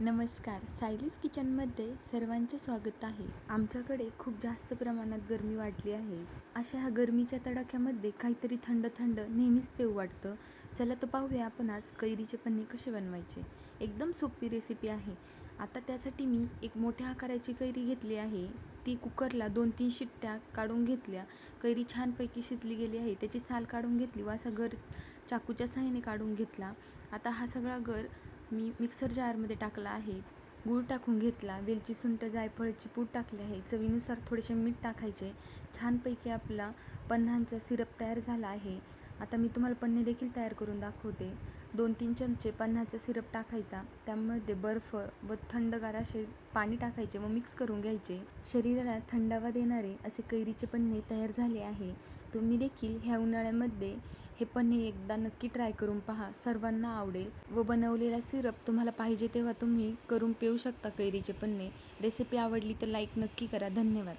नमस्कार. सायलीस किचनमध्ये सर्वांचे स्वागत आहे. आमच्याकडे खूप जास्त प्रमाणात गरमी वाढली आहे. अशा ह्या गरमीच्या तडाख्यामध्ये काहीतरी थंड थंड नेहमीच पेव वाटतं. चला तर पाहूया आपण आज कैरीचे पन्ने कसे बनवायचे. एकदम सोपी रेसिपी आहे. आता त्यासाठी मी एक मोठ्या आकाराची कैरी घेतली आहे. ती कुकरला दोन तीन शिट्ट्या काढून घेतल्या. कैरी छानपैकी शिजली गेली आहे. त्याची साल काढून घेतली व असा गर चाकूच्या साहाय्याने काढून घेतला. आता हा सगळा गर मी मिक्सर जारमध्ये टाकला आहे. गूळ टाकून घेतला. वेलची सुंट जायफळची पूड टाकली आहे. चवीनुसार थोडेसे मीठ टाकायचे. छानपैकी आपला पन्हांचा सिरप तयार झाला आहे. आता मी तुम्हाला पन्हे देखील तयार करून दाखवते. दोन तीन चमचे पन्हाचा सिरप टाकायचा. त्यामध्ये बर्फ व थंडगार असे पाणी टाकायचे व मिक्स करून घ्यायचे. शरीराला थंडावा देणारे असे कैरीचे पन्हे तयार झाले आहे. तुम्ही देखील ह्या उन्हाळ्यामध्ये हे पन्हे एकदा नक्की ट्राय करून पहा. सर्वांना आवडेल. व बनवलेला सिरप तुम्हाला पाहिजे तेव्हा तुम्ही करून पिऊ शकता कैरीचे पन्हे रेसिपी आवडली तर लाईक नक्की करा. धन्यवाद.